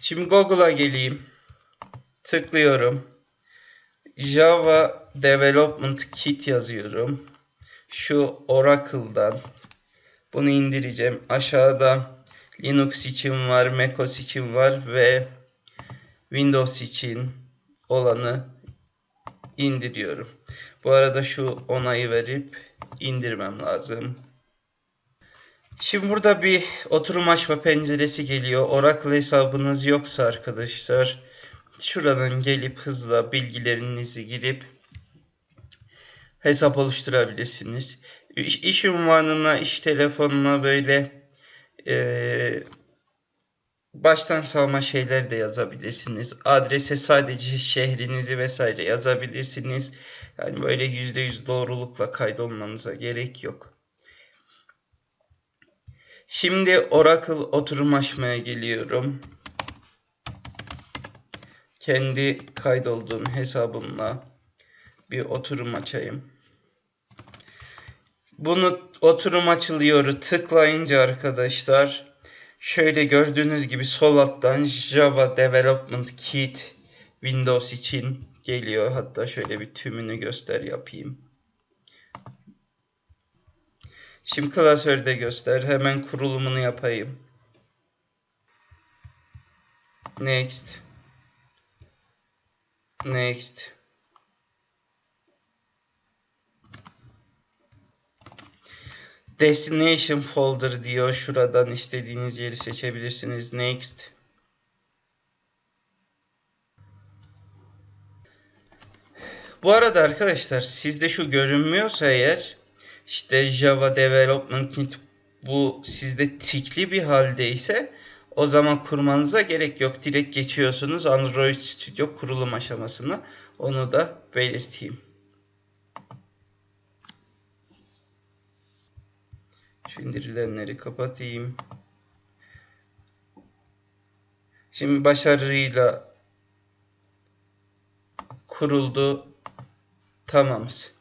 Şimdi Google'a geleyim. Tıklıyorum. Java Development Kit yazıyorum. Şu Oracle'dan bunu indireceğim. Aşağıda Linux için var, macOS için var ve Windows için olanı indiriyorum. Bu arada şu onayı verip indirmem lazım. Şimdi burada bir oturum açma penceresi geliyor. Oracle hesabınız yoksa arkadaşlar şuradan gelip hızla bilgilerinizi girip hesap oluşturabilirsiniz. İş, iş unvanına, iş telefonuna böyle e, baştan savma şeyler de yazabilirsiniz. Adrese sadece şehrinizi vesaire yazabilirsiniz. Yani böyle %100 doğrulukla kaydolmanıza gerek yok. Şimdi Oracle oturum açmaya geliyorum. Kendi kaydolduğum hesabımla bir oturum açayım. Bunu oturum açılıyor tıklayınca arkadaşlar şöyle gördüğünüz gibi sol alttan Java Development Kit Windows için geliyor. Hatta şöyle bir tümünü göster yapayım. Şimdi klasörde göster. Hemen kurulumunu yapayım. Next. Next. Destination folder diyor. Şuradan istediğiniz yeri seçebilirsiniz. Next. Bu arada arkadaşlar sizde şu görünmüyorsa eğer işte Java Development Kit bu sizde tikli bir haldeyse o zaman kurmanıza gerek yok. Direkt geçiyorsunuz Android Studio kurulum aşamasını. Onu da belirteyim. Şu indirilenleri kapatayım. Şimdi başarıyla kuruldu. Tamamız.